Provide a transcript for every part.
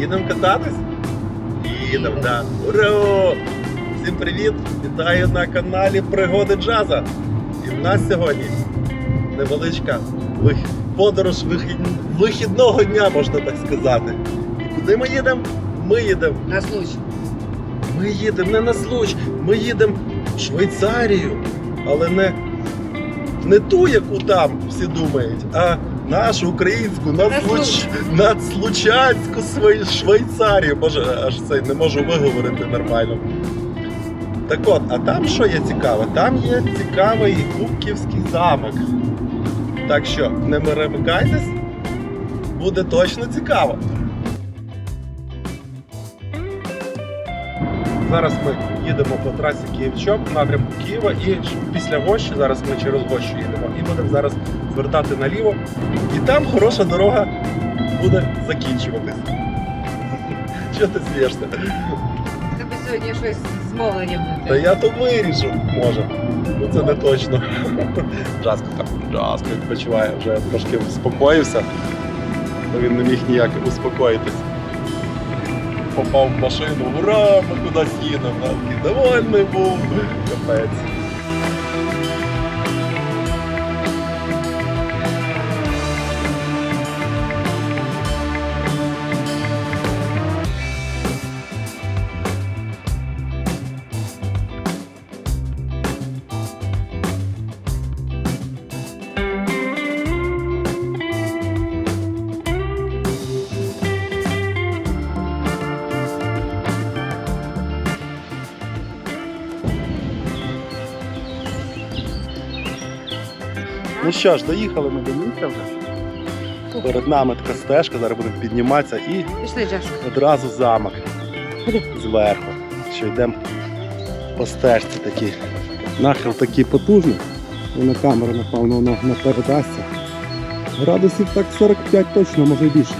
Їдемо кататись? Їдемо, да. Ура! Всім привіт! Вітаю на каналі Пригоди Джаза. І в нас сьогодні невеличка подорож вихідного дня, можна так сказати. І куди ми їдемо? Ми їдемо. На случай. Ми їдемо не на случ, ми їдемо в Швейцарію, але не, не ту, яку там всі думають, а нашу українську, надслуч... надслучанську Швейцарію. Боже, аж це не можу виговорити нормально. Так от, а там що є цікаве? Там є цікавий Губківський замок. Так що не перемикайтесь, буде точно цікаво. Зараз ми їдемо по трасі Київ-Чоп в напрямку Києва і після Гощі, зараз ми через Гощу їдемо, і будемо зараз звертати наліво. І там хороша дорога буде закінчуватись. Чого ти смієшся? Тебе сьогодні щось з мовленням Та буде. я то виріжу, може. Ну це не точно. Джаско так, Джаско відпочиває, вже трошки успокоївся, бо він не міг ніяк успокоїтись. Попав в машину, ура, ми кудись їдемо. Довольний був. Капець. Що ж, доїхали ми до місця вже. Перед нами така стежка, зараз будемо підніматися і Пішли, одразу замок зверху. Що йдемо по стежці такій. Нахил такий потужний. І на камеру, напевно, воно не передасться. Градусів так 45 точно, може більше.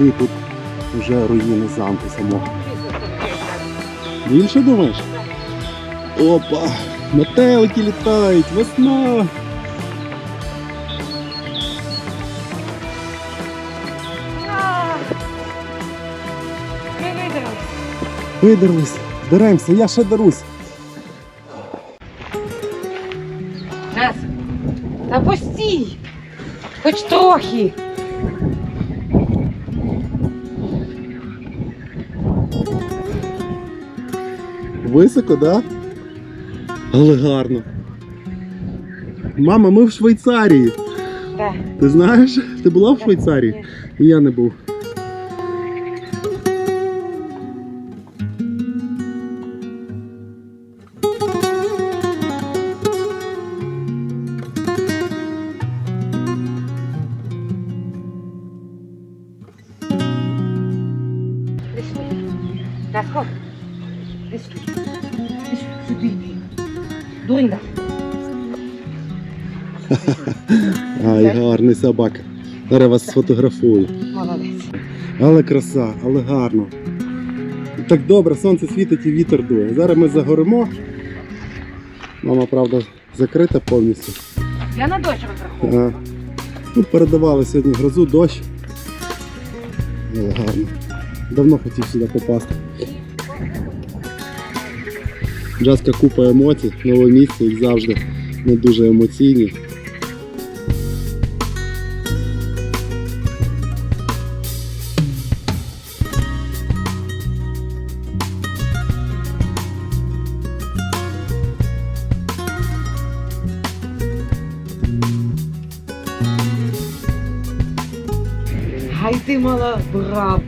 І тут вже руїни замку самого. Більше думаєш? Опа! Метелики літають, весна! Ми видали. Видерлись, деремося, я ще дерусь. Раз. Та постій. Хоч трохи. Високо, да? Але гарно. Мама, ми в Швейцарії. Так. Ти знаєш? Ти була в Швейцарії? Я не був. Собака. Зараз вас сфотографую. Молодець. Але краса, але гарно. Так добре, сонце світить і вітер дує. Зараз ми загоримо. Мама, правда, закрита повністю. Я на дощ розраховую. Ну, передавали сьогодні грозу, дощ. Але гарно. Давно хотів сюди попасти. Джаска купа емоцій, нове місце, як завжди, не дуже емоційні. Браво!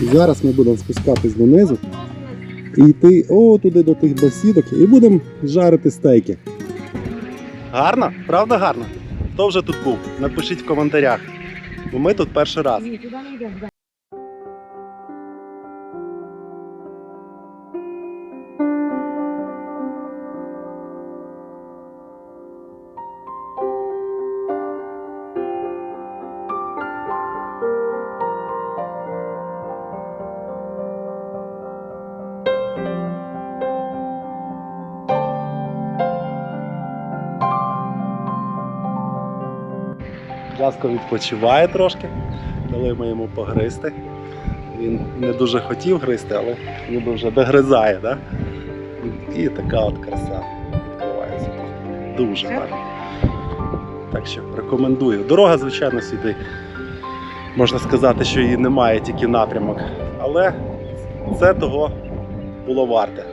Зараз ми будемо спускатись донизу і йти о, туди до тих бесідок і будемо жарити стейки. Гарно? Правда гарно? Хто вже тут був? Напишіть в коментарях. Бо ми тут перший раз. Джаско відпочиває трошки, дали ми йому погризти. Він не дуже хотів гризти, але ніби вже догризає, да? І така от краса відкривається. Дуже гарно. Так що рекомендую. Дорога, звичайно, сюди. Можна сказати, що її немає, тільки напрямок. Але це того було варте.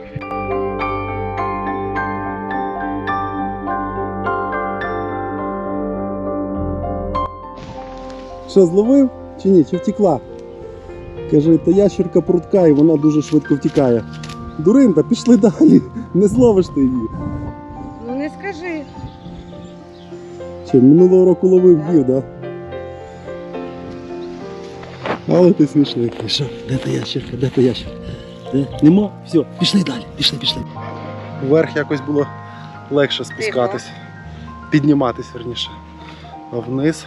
Що, зловив чи ні? Чи втекла? Каже, то ящерка прутка і вона дуже швидко втікає. Дуринта, пішли далі, не зловиш ти її. Ну не скажи. Чи минулого року ловив їв, да? Але ти смішний. Що, де та ящерка, де та ящерка? Де? Нема? Все, пішли далі, пішли, пішли. Вверх якось було легше спускатись. Підніматись, верніше. А вниз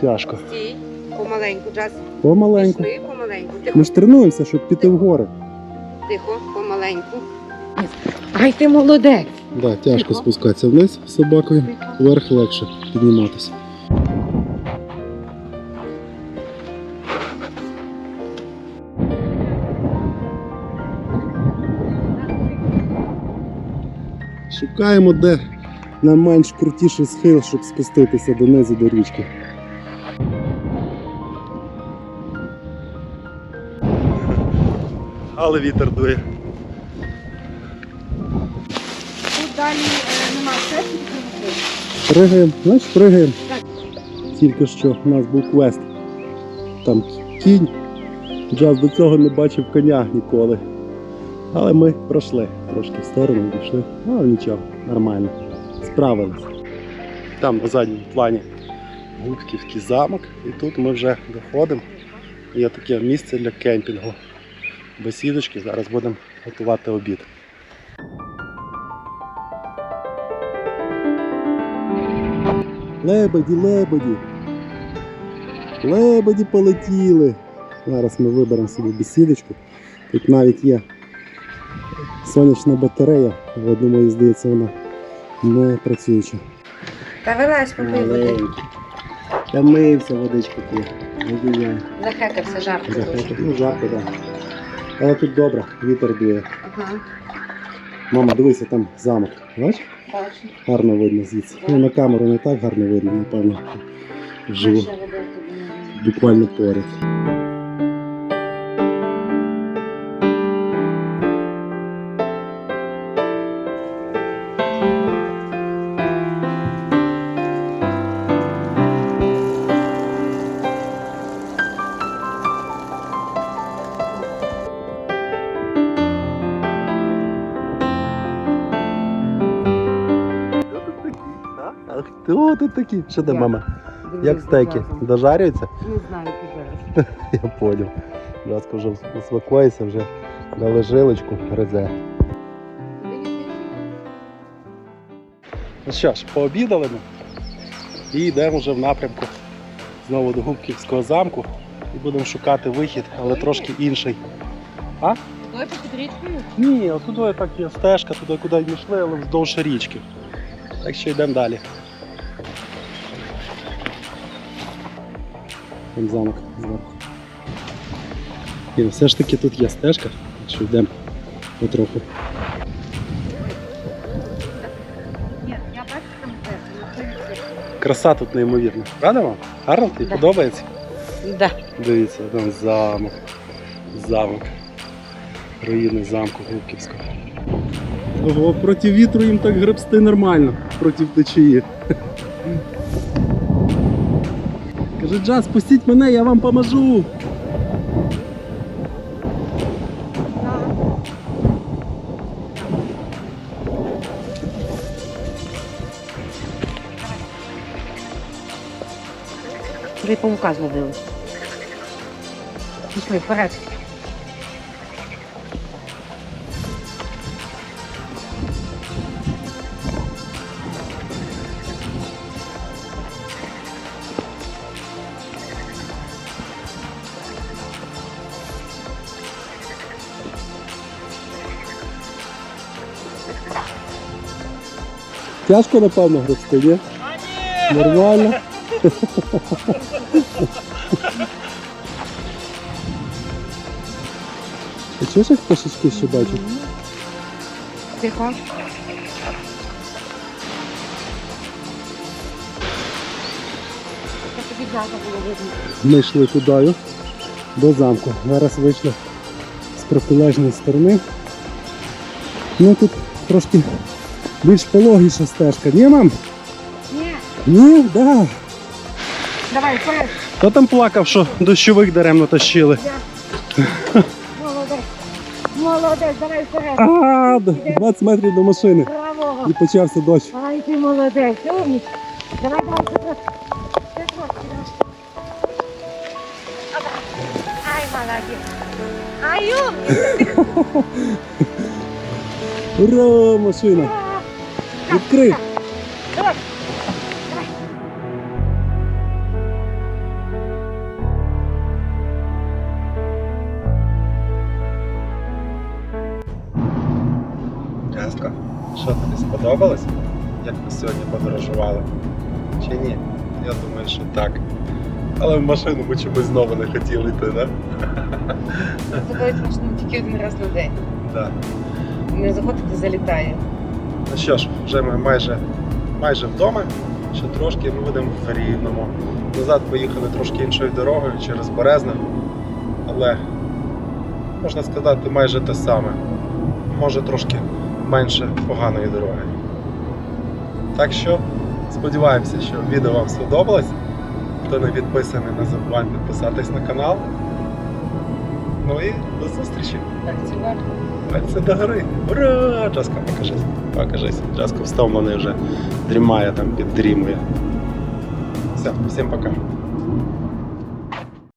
тяжко. Стій, помаленьку, Джаз. Помаленьку. Пішли, помаленьку. Тихо, Ми ж тренуємося, щоб піти вгори. тихо, помаленьку. Ай, ти молодець. Да, тяжко Тихо. спускатися вниз з собакою, Тихо. вверх легше підніматися. Шукаємо, де найменш крутіший схил, щоб спуститися донизу до річки. Але вітер дує. Тут далі е, нема сесії, Пригаємо, знаєш, пригаємо. Тільки що у нас був квест. Там кінь. Джаз до цього не бачив коня ніколи. Але ми пройшли трошки в сторону, дійшли. Ну, але нічого, нормально. Справились. Там на задньому плані Губківський замок. І тут ми вже доходимо. Є таке місце для кемпінгу. Бесідочки. Зараз будемо готувати обід. Лебеді, лебеді. Лебеді полетіли. Зараз ми виберемо собі бесідочку. Тут навіть є сонячна батарея. В одному, і здається, вона не працююча. Та вилазь, попий води. Я мився, водичку п'є. Захекався, жарко дуже. Ну, жарко, так. Але тут добре, вітер дує. Ага, Мама, дивися, там замок. Бачиш? бачу. Гарно видно звідси. Ну, на камеру не так гарно видно, напевно. Вживу. Буквально поряд. Хто тут такі? Що ти, Я. мама? Дивись, Як стейки? разом. Дожарюються? Не знаю, ти зараз. Я поняв. Жаско вже успокоїться, вже дали жилочку, гризе. Ну що ж, пообідали ми і йдемо вже в напрямку знову до Губківського замку і будемо шукати вихід, але трошки інший. Під річкою? Ні, отуди так є стежка, туди куди ми йшли, але вздовж річки. Так що йдемо далі. Там замок зверху. І все ж таки тут є стежка, так що йдемо потроху. Краса тут неймовірна. Правда вам? Гарно тобі Да. подобається? Да. Дивіться, там замок. Замок. Руїни замку Губківського. Ого, проти вітру їм так гребсти нормально, проти течії. Каже, Джаз, пустіть мене, я вам поможу. Три паука зловили. Пішли, вперед. Тяжко, напевно, гребсти, ні? Нормально. Ти чуєш, як пташечки ще бачать? Тихо. Ми йшли туди, до замку. Зараз вийшли з протилежної сторони. Ну тут трошки більш пологіша стежка. Ні, мам? Ні, Ні, да. давай, вперед. Хто там плакав, що дощовик даремно тащили? Молодець. Молодець, давай вперед. А, 20 метрів до машини. Браво. І почався дощ. Ай, ти молодець, умніч. Давай, давай, давай. Ай, молодець. Ай, умніч. Ура, машина! Відкрий! Давай. Що тобі сподобалось? Як ми сьогодні подорожували? Чи ні? Я думаю, що так. Але в машину ми чомусь знову не хотіли йти, так? Заходить машина тільки один раз на день. Да? Не заходить, і залітає. Ну що ж, вже ми майже, майже вдома. Ще трошки ми будемо в Рівному. Назад поїхали трошки іншою дорогою через Березне. Але можна сказати майже те саме. Може трошки менше поганої дороги. Так що сподіваємося, що відео вам сподобалось. Хто не підписаний, не забувайте підписатись на канал. Ну і до зустрічі! Так, це до гори. Ура! Джаска, покажись. Покажись. Джаска встомлений вже дрімає там, піддрімує. Все, всім пока.